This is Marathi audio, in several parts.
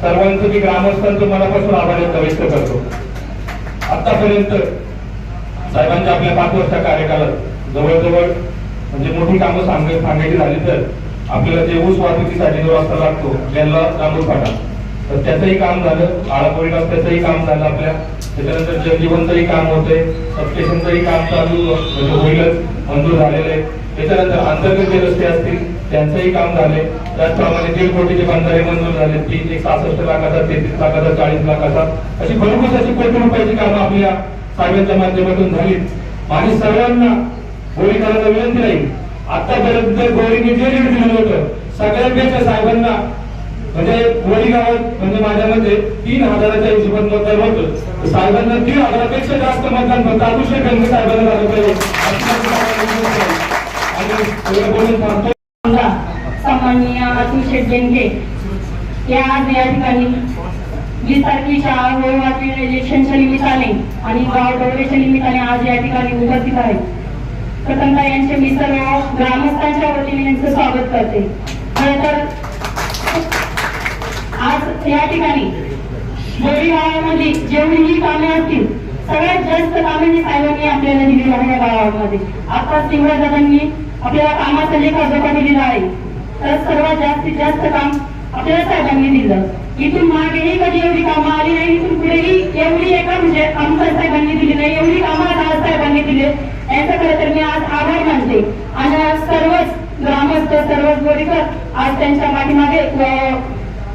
सर्वांचं मी ग्रामस्थांचं मनापासून आभार व्यक्त करतो. आतापर्यंत साहेबांच्या आपल्या पाच वर्षा कार्यकालात जवळजवळ म्हणजे मोठी कामं सांग सांगायची झाली तर आपल्याला जे ऊस वाहतुकीसाठी जो रस्ता लागतो ज्याला लांबून फाटा तर त्याचंही काम झालं आळापोळी रस्त्याचंही काम झालं आपल्या. त्याच्यानंतर जलजीवनचंही काम होतंय सबस्टेशनचंही काम चालू म्हणजे होईलच मंजूर झालेलं आहे. त्याच्यानंतर अंतर्गत जे रस्ते असतील त्यांचंही काम झाले त्याचप्रमाणे दीड कोटीचे बंधारे मंजूर झाले. तीन एक सहासष्ट लाखाचा तेहतीस लाखाचा चाळीस लाखाचा. अशी भरपूर अशी कोटी रुपयाची कामं आपल्या साहेबांच्या माध्यमातून झाली माझी सगळ्यांना गोळी करायला विनंती नाही आतापर्यंत गोळीने जे लीड दिलं होतं सगळ्यांपेक्षा साहेबांना म्हणजे गोळी गावात म्हणजे माझ्या मते तीन हजाराच्या हिशोबात मतदान होतं. साहेबांना तीन हजारापेक्षा जास्त मतदान फक्त अभिषेक गंगे साहेबांना झालं पाहिजे. आणि बोलून थांबतो. सन्माननीय अतुल जेंगे या आज या ठिकाणी वीस तारखेच्या होळवाटी इलेक्शनच्या निमित्ताने आणि गाव दौऱ्याच्या निमित्ताने आज या ठिकाणी उपस्थित आहेत. प्रथमता यांचे मी सर्व ग्रामस्थांच्या वतीने यांचं स्वागत करते. खरं आज या ठिकाणी बोरी गावामध्ये जेवढीही कामे असतील सगळ्यात जास्त कामे ही साहेबांनी आपल्याला दिलेली आहे या गावामध्ये. आता शिवराजांनी आपल्याला कामाचा लेखा जोखा दिलेला आहे. तर सर्वात जास्तीत जास्त काम आपल्याला साहेबांनी दिलं. इथून मागेही कधी एवढी कामं आली नाही इथून पुढेही एवढी एका म्हणजे आमदार साहेबांनी दिली नाही एवढी कामं आज आज साहेबांनी दिले यांचं खरं तर मी आज आभार मानते. आणि आज सर्वच ग्रामस्थ सर्वच बोरीकर आज त्यांच्या पाठीमागे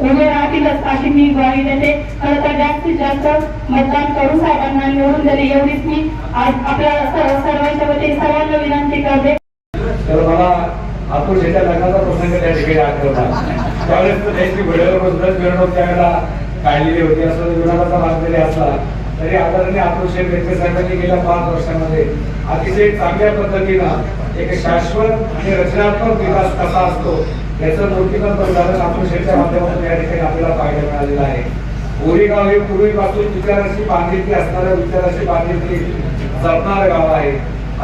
उभे राहतीलच अशी मी ग्वाही देते. खरं तर जास्तीत जास्त मतदान करून साहेबांना निवडून दिले एवढीच मी. आज आपल्या सर्वांच्या वतीने सर्वांना विनंती करते. तर मला अतुल शेट्या लग्नाचा प्रसंग त्या ठिकाणी आठवला त्यावेळेस त्यांची घोड्यावर बसलंच मिरवणूक त्यावेळेला काढलेली होती. असं विरोधाचा भाग जरी असला तरी आदरणीय अतुल शेठ बेटके साहेबांनी गेल्या पाच वर्षामध्ये अतिशय चांगल्या पद्धतीनं एक शाश्वत आणि रचनात्मक विकास कसा असतो याचं मूर्तीकरण उदाहरण अतुल शेठच्या माध्यमातून या ठिकाणी आपल्याला पाहायला मिळालेलं आहे. बोरीगाव हे पूर्वीपासून विचाराशी बांधिलकी असणारं विचाराशी बांधिलकी जपणारं गाव आहे.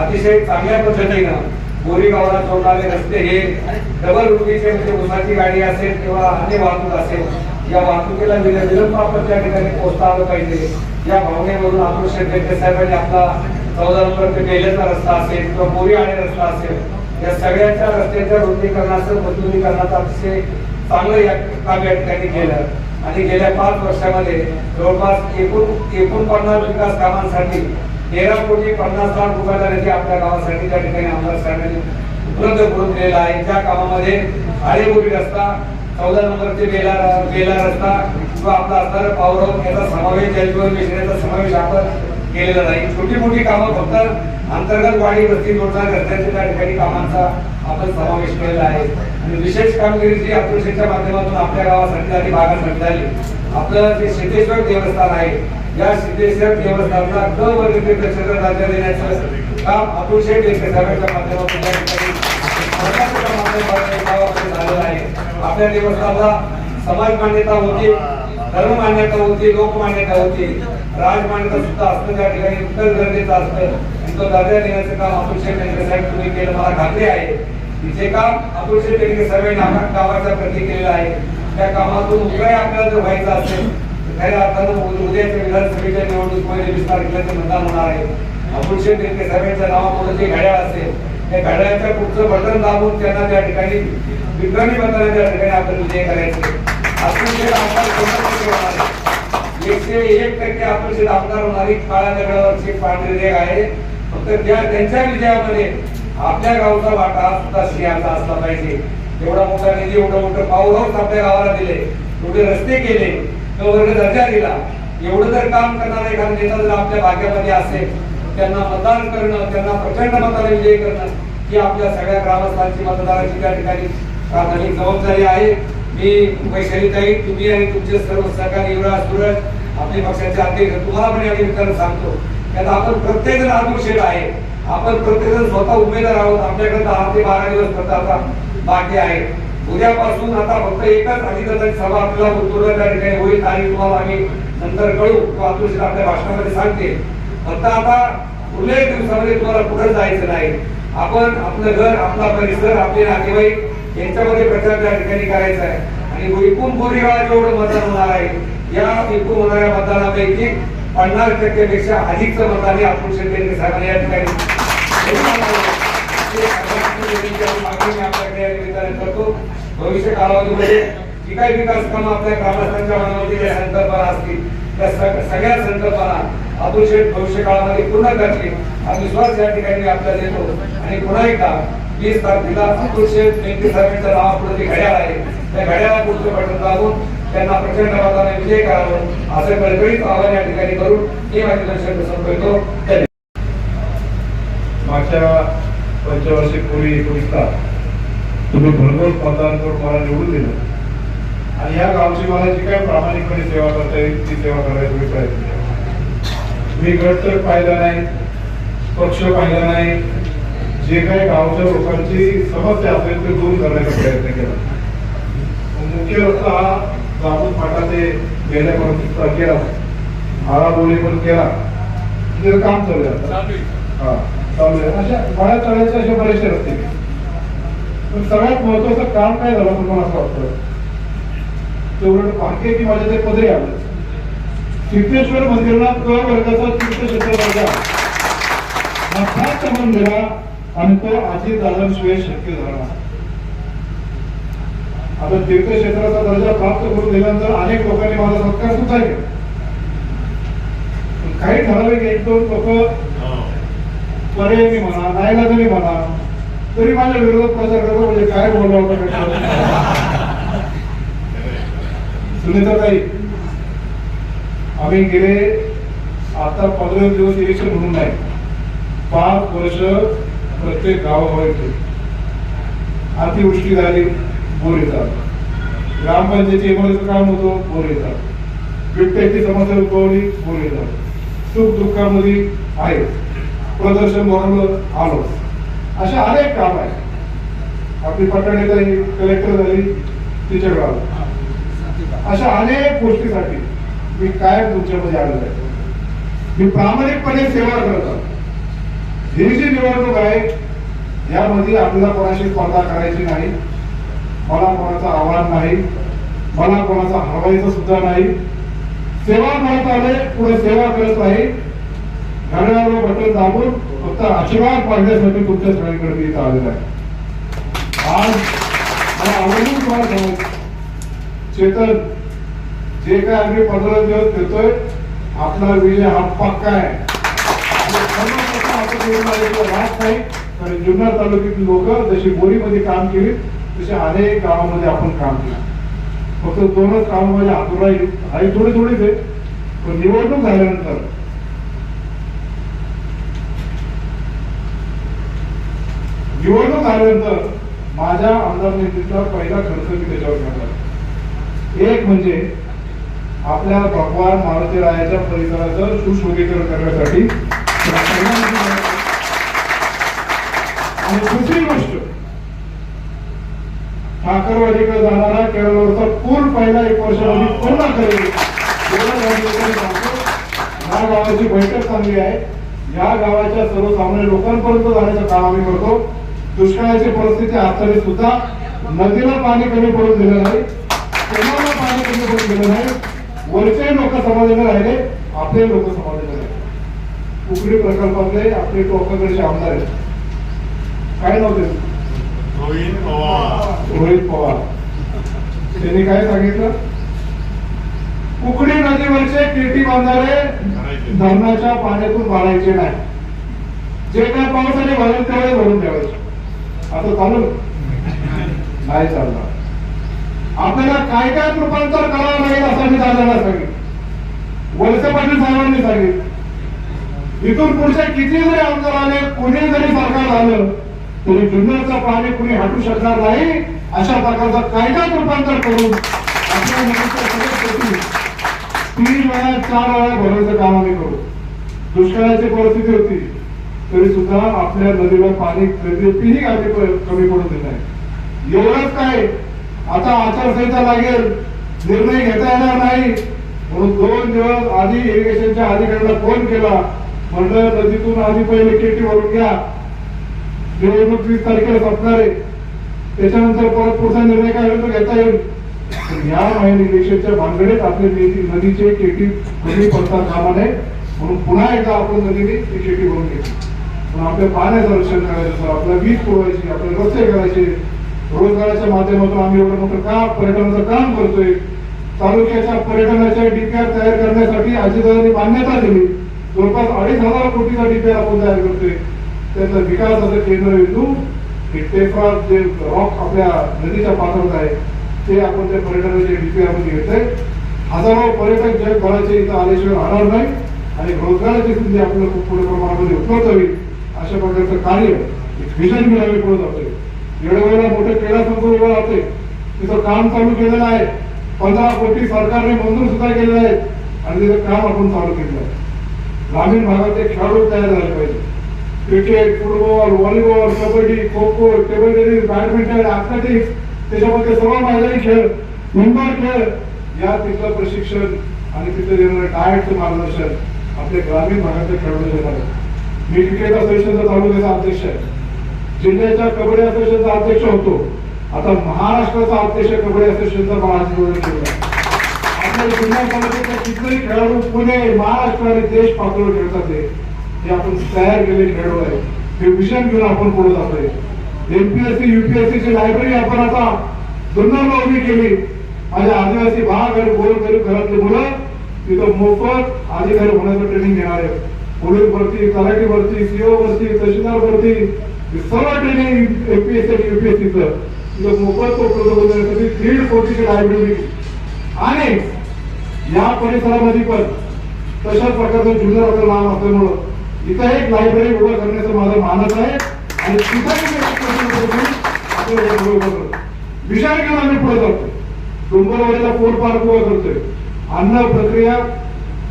अतिशय चांगल्या पद्धतीनं बोरी जोडणारे रस्ते हे डबल रुपीचे म्हणजे उसाची गाडी असेल किंवा अन्य वाहतूक असेल या वाहतुकीला विल- विलंब आपण त्या ठिकाणी पोहोचता आलं पाहिजे. या भावनेमधून आक्रोश शेठ साहेबांनी आपला चौदा नंबर ते बेलेचा रस्ता असेल किंवा बोरी आणि रस्ता असेल या सगळ्यांच्या रस्त्याच्या रुंदीकरणाचं मजबुतीकरणाचं अतिशय चांगलं या काम या ठिकाणी केलं. आणि गेल्या पाच वर्षामध्ये जवळपास एकूण एकोणपन्नास विकास कामांसाठी तेरा कोटी पन्नास लाख रुपयाचा निधी आपल्या गावासाठी त्या ठिकाणी आमदार साहेबांनी उपलब्ध करून दिलेला आहे. त्या कामामध्ये आळेबोरी रस्ता चौदा नंबरचे बेला बेला रस्ता किंवा आपला असणारा पॉवर याचा समावेश जलजीवन मिशनाचा समावेश आपण केलेला नाही. छोटी मोठी कामं फक्त अंतर्गत वाडी वस्ती जोडणार रस्त्याच्या त्या ठिकाणी कामांचा आपण समावेश केलेला आहे. आणि विशेष कामगिरी जी अप्रोशेच्या माध्यमातून आपल्या गावासाठी आणि भागासाठी झाली आपलं जे सिद्धेश्वर देवस्थान आहे या सिद्धेश्वर देवस्थानला क वर्ग तीर्थक्षेत्र दर्जा देण्याचं काम अतिशय शेठ माध्यमातून या ठिकाणी झालेलं आहे. आपल्या देवस्थानला समाज मान्यता होती धर्म मान्यता होती लोक मान्यता होती. राज मान्यता सुद्धा असणं त्या ठिकाणी उत्तर गरजेचं असतं. तो दर्जा देण्याचं काम अतिशय शेठ तुम्ही केलं मला खात्री आहे. की जे काम अतिशय शेठ यांनी सर्वांनी आपल्या प्रती केलेलं आहे. त्या कामातून उपाय आपल्याला जर व्हायचा असेल खऱ्या अर्थानं उद्याच्या विधानसभेच्या निवडणुकीमध्ये विस्तार तारखेला मतदान होणार आहे. अतुल शेठ यांच्या सर्वांच्या नावापुढे जे घड्याळ असेल त्या घड्याळाच्या पुढचं बटन दाबून त्यांना त्या ठिकाणी विक्रमी मताने त्या ठिकाणी आपण विजय करायचे अतुल शेठ आमदार शंभर टक्के होणार एकशे एक टक्के अतुल शेठ आमदार होणारी काळ्या दगडावरची पांढरी रेग आहे. फक्त त्या त्यांच्या विजयामध्ये आपल्या गावचा वाटा सुद्धा स्त्रियांचा असला पाहिजे. एवढा मोठा निधी एवढं मोठं पाऊल हाऊस आपल्या गावाला दिले. एवढे रस्ते केले. तो वर्ग दर्जा दिला. एवढं जर काम करणारा एखादा नेता जर आपल्या भाग्यामध्ये असेल त्यांना मतदान करणं त्यांना प्रचंड मताने विजयी करणं ही आपल्या सगळ्या ग्रामस्थांची मतदाराची त्या ठिकाणी प्राथमिक जबाबदारी आहे. मी वैशालीताई तुम्ही आणि तुमचे सर्व सहकारी युवराज सुरज आपले पक्षाचे अध्यक्ष तुम्हाला पण या निमित्तानं सांगतो की आपण प्रत्येकजण आत्मशेड आहे. आपण प्रत्येकजण स्वतः उमेदवार आहोत. आपल्याकडे दहा ते बारा दिवस फक्त बाकी आहे उद्यापासून आता फक्त एकच अधिकाऱ्यांची सभा आपल्याला उत्तुर्ग त्या ठिकाणी होईल आणि तुम्हाला आम्ही नंतर कळू. किंवा अतुल आपल्या भाषणामध्ये सांगते. फक्त आता उरलेल्या दिवसामध्ये तुम्हाला पुढे जायचं नाही. आपण आपलं घर आपला परिसर आपले नातेवाईक यांच्यामध्ये प्रचार त्या ठिकाणी करायचा आहे. आणि एकूण गोरेगाव जेवढं मतदान होणार आहे या एकूण होणाऱ्या मतदानापैकी पन्नास टक्केपेक्षा अधिकचं मतदान हे अतुल शेट्टी साहेबांनी या ठिकाणी मागणी आपल्याकडे या निमित्ताने करतो. भविष्य कालावधीमध्ये म्हणजे जी काही विकास कामं आपल्या ग्रामस्थांच्या मनामध्ये ज्या संकल्पना असतील त्या सगळ्या संकल्पना अतुल शेठ भविष्य काळामध्ये पूर्ण करतील. हा विश्वास या ठिकाणी आपल्याला देतो आणि पुन्हा एकदा वीस तारखेला अतुल शेठ मेहती साहेबांच्या नावापुढे जे घड्याळ आहे त्या घड्याळा पुढचं बटन दाबून त्यांना प्रचंड मताने विजय करावं असं कळकळीत आव्हान या ठिकाणी करून हे माझे दर्शन संपवतो धन्यवाद. मागच्या पंचवर्षी पूर्वी एकोणीसला तुम्ही भरघोस मतदान करून मला निवडून दिलं? आणि या गावची मला जी काय प्रामाणिकपणे सेवा करता येईल ती सेवा करायचा तुम्ही प्रयत्न केला मी गट तर पाहिला नाही पक्ष पाहिला नाही जे काही गावच्या लोकांची समस्या असेल ते दूर करण्याचा प्रयत्न केला. मुख्य रस्ता हा जामून फाटा ते गेल्यापर्यंत केला. आळाबोळी पण केला. काम चालू आहे. हा, चालू आहे. अशा बऱ्याच तळ्याचे असे बरेचसे रस्ते सगळ्यात महत्वाचं काम काय झालं तुम्हाला असं वाटतं तेवढं भाग्य की माझ्या ते पदरी आलं? सिद्धेश्वर मंदिराला क वर्गाचा तीर्थक्षेत्र राजा मठात दिला आणि तो आजी दादांशिवाय शक्य झाला. आता तीर्थक्षेत्राचा दर्जा प्राप्त करून दिल्यानंतर अनेक लोकांनी माझा सत्कार सुद्धा केला. काही ठराविक एक दोन लोक पर्यायी म्हणा नाईलाजाने म्हणा. तरी माझ्या विरोधात प्रचार करतो म्हणजे काय बोलावं सुनीताताई आम्ही गेले आता पंधरा दिवस इलेक्शन म्हणून नाही. पाच वर्ष प्रत्येक गावामध्ये अतिवृष्टी झाली बोर येतात. ग्रामपंचायती इमारतीचं काम होतं बोर येतात. बिबट्याची समस्या उद्भवली बोर येतात. सुख दुःखामध्ये आहे प्रदर्शन भरवलं आलो. अशा अनेक काम आहेत. आपली पटणीताई कलेक्टर झाली तिच्या गावात अशा अनेक गोष्टीसाठी मी कायम तुमच्यामध्ये आलेलो आहे. मी प्रामाणिकपणे सेवा करत आहोत ही जी निवडणूक आहे यामध्ये आपल्याला कोणाशी स्पर्धा करायची नाही. मला कोणाचं आव्हान नाही. मला कोणाचा हरवायचं सुद्धा नाही. सेवा करत आले पुढे सेवा करत नाही घड्याळावर बटन दाबून फक्त आशीर्वाद पाडण्यासाठी तुमच्या सगळ्यांकडे मी इथं आलेला आहे आज मला आवडून तुम्हाला सांगू चेतन जे काय आम्ही पंधरा दिवस देतोय आपला विजय हा पक्का आहे. राहत नाही. कारण जुन्नर तालुक्यातील लोक जशी बोरीमध्ये काम केली तसे अनेक गावामध्ये आपण काम केलं. फक्त दोनच काम माझ्या हातून आई थोडी थोडीच आहे. पण निवडणूक झाल्यानंतर निवडणूक झाल्यानंतर माझ्या आमदार निधीचा पहिला खर्च मी त्याच्यावर करणार एक म्हणजे आपल्या भगवान मारुती रायाच्या परिसराचं सुशोभीकरण करण्यासाठी आणि दुसरी गोष्ट ठाकरवाडीकडे जाणारा केरळवरचा पूल पहिला एक वर्षामध्ये पूर्ण करेल. या गावाची बैठक चांगली आहे. या गावाच्या सर्वसामान्य लोकांपर्यंत जाण्याचं काम आम्ही करतो. दुष्काळाची परिस्थिती असताना सुद्धा नदीला पाणी कमी पडून दिलं नाही केनाला पाणी कमी पडून दिलं नाही वरचे लोक समाधानी राहिले आपले लोक समाधानी राहिले. उकडी प्रकल्पातले आपले टोकाकडचे आमदार आहेत. काय नव्हते रोहित पवार. रोहित पवार. त्यांनी काय सांगितलं? कुकडी नदीवरचे केटी बांधारे धरणाच्या पाण्यातून भरायचे नाही. जे काय पावसाने भरेल तेवढे भरून ठेवायचे. आता चालू नाही चालणार. आपल्याला काय काय रूपांतर करावं लागेल असं मी दादाला सांगितलं वळसे पाटील साहेबांनी सांगितलं इथून पुढचे किती जरी आमदार आले कुणी जरी सरकार आलं तरी जुन्नरचं पाणी कुणी हटू शकणार नाही अशा प्रकारचं कायद्यात रूपांतर करून आपल्या तीन वेळा चार वेळा भरवण्याचं काम आम्ही करू. दुष्काळाची परिस्थिती होती. तरी सुद्धा आपल्या नदीला पाणी कधीही आधी कमी पडून देत आहे. एवढंच काय आता आचारसंहिता लागेल निर्णय घेता येणार नाही. म्हणून दोन दिवस आधी इरिगेशनच्या अधिकाऱ्याला फोन केला. म्हणलं नदीतून आधी पहिले केटी भरून घ्या. निवडणूक वीस तारखेला संपणार आहे. त्याच्यानंतर परत पुढचा निर्णय काय होईल तो घेता येईल. या महिने इलेक्शनच्या भानगडीत आपले नदीचे केटी कमी पडता कामा नये. म्हणून पुन्हा एकदा आपण नदीने ती शेती भरून घेतली. पण आपल्या पाण्याचं रक्षण करायचं सर वीज पुरवायची आपले रस्ते करायचे. रोजगाराच्या माध्यमातून आम्ही एवढं मोठं काम पर्यटनाचं काम करतोय? तालुक्याच्या पर्यटनाच्या डीपीआर तयार करण्यासाठी अजितदारांनी मान्यता दिली. जवळपास अडीच हजार कोटीचा डीपीआर आपण तयार करतोय. त्याचा विकासाचं केंद्रबिंदू हे टेफा जे रॉक आपल्या नदीच्या पात्रात आहे ते आपण त्या पर्यटनाच्या डीपीआरमध्ये घेतोय हजारो पर्यटक जगभराचे इथं आल्याशिवाय राहणार नाही आणि रोजगाराची संधी आपल्याला खूप मोठ्या प्रमाणामध्ये उपलब्ध होईल. अशा प्रकारचं कार्य विजन मिळावे पुढे जाते येडवेळेला मोठे क्रीडा संकुल उभं राहते. तिथं काम चालू केलेलं आहे. पंधरा कोटी सरकारने मंजूर सुद्धा केलेलं आहे. आणि तिथं काम आपण चालू केलेलं आहे. ग्रामीण भागातले खेळाडू तयार झाले पाहिजे. Cricket football volleyball kabaddi kho kho table tennis badminton athletics त्याच्यामध्ये सर्व मैदानी खेळ इंडोर खेळ या तिथलं प्रशिक्षण आणि तिथं देणारं डायटचं मार्गदर्शन आपल्या ग्रामीण भागातल्या खेळाडू देणार मी क्रिकेट असोसिएशनचा तालुक्याचा अध्यक्ष आहे. जिल्ह्याच्या कबड्डी असोसिएशनचा अध्यक्ष होतो. आता महाराष्ट्राचा अध्यक्ष कबड्डी असोसिएशनचा मला निवडून आपल्या जिल्हा कितीतरी खेळाडू पुणे महाराष्ट्र आणि देश पातळीवर खेळतात ते. हे आपण तयार केलेले खेळाडू आहे हे विजन घेऊन आपण पुढे जातोय. एमपीएससी युपीएससी ची लायब्ररी आपण आता जुन्नरला उभी केली. माझ्या आदिवासी भाग आणि गोरगरीब घरातले मुलं तिथं मोफत अधिकारी होण्याचं ट्रेनिंग घेणार आहे पोलीस भरती तलाठी भरती सीओ भरती तहसीलदार भरती सर्व ट्रेनिंग एमपीएससी आणि युपीएससीचं तिथं मोफत उपलब्ध करून देण्यासाठी दीड कोटीची लायब्ररी आणि या परिसरामध्ये पण तशाच प्रकारचं जुन्नर आपलं नाव असल्यामुळं इथं एक लायब्ररी उभं करण्याचं माझं मानस आहे. आणि तिथंही विचार घेऊन आम्ही पुढे जातो डोंगरवाडीला फूड पार्क उभा करतोय. अन्न प्रक्रिया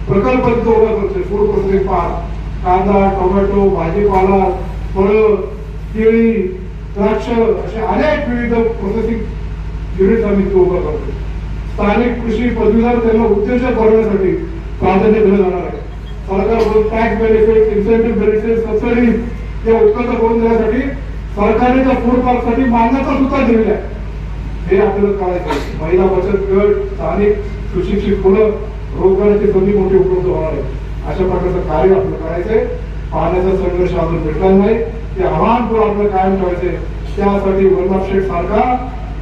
प्रकल्प उभा करतोय. फूड प्रोसेसिंग पार्क कांदा टोमॅटो भाजीपाला फळं केळी द्राक्ष असे अनेक विविध प्रोसेसिंग युनिट आम्ही तिथं उभं करतो स्थानिक कृषी पदवीधर त्यांना उद्योजक बनवण्यासाठी प्राधान्य दिलं जाणार आहे. सरकारकडून tax benefit incentive benefit subsidy हे उपलब्ध करून देण्यासाठी सरकारने त्या फूड पार्कसाठी मान्यता सुद्धा दिलेली आहे. हे आपल्याला करायचं महिला बचत गट स्थानिक कृषीची फुलं रोजगाराची संधी मोठी उपलब्ध होणार आहे अशा प्रकारचं कार्य आपलं करायचंय. पाण्याचा संघर्ष अजून भेटला नाही. ते आव्हान पण आपलं कायम ठेवायचंय. त्यासाठी वल्लभ शेठ सारखा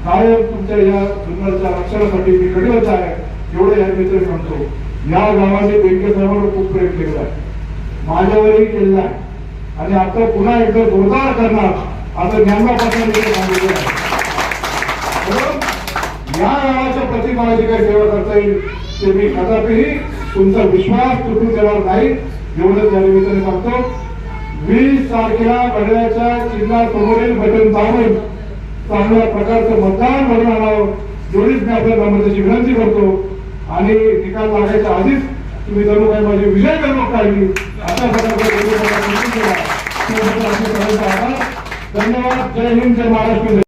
कायम तुमच्या या जुन्नरच्या रक्षणासाठी मी कटिबद्ध आहे. एवढं या मित्र सांगतो. या गावाने बेंके साहेबांवर खूप प्रेम केला आहे. माझ्यावरही केलेला आहे. आणि आता पुन्हा एकदा जोरदार करणार. असं ज्ञानबा सांगितलं आहे. या गावाच्या प्रति मला जी काही सेवा करता येईल ते मी कदापिही तुमचा विश्वास तुटून देणार नाही. एवढंच या निमित्ताने सांगतो. वीस तारखेला घड्याळाच्या चिन्हा समोरील बटन दाबून चांगल्या प्रकारचं मतदान घडून आणावं एवढीच मी आपल्या ग्रामपंचायतीची विनंती करतो. आणि निकाल लागायच्या आधीच तुम्ही जणू काही माझी विजय करमणूक काढली अशा प्रकारचा धन्यवाद. जय हिंद जय महाराष्ट्र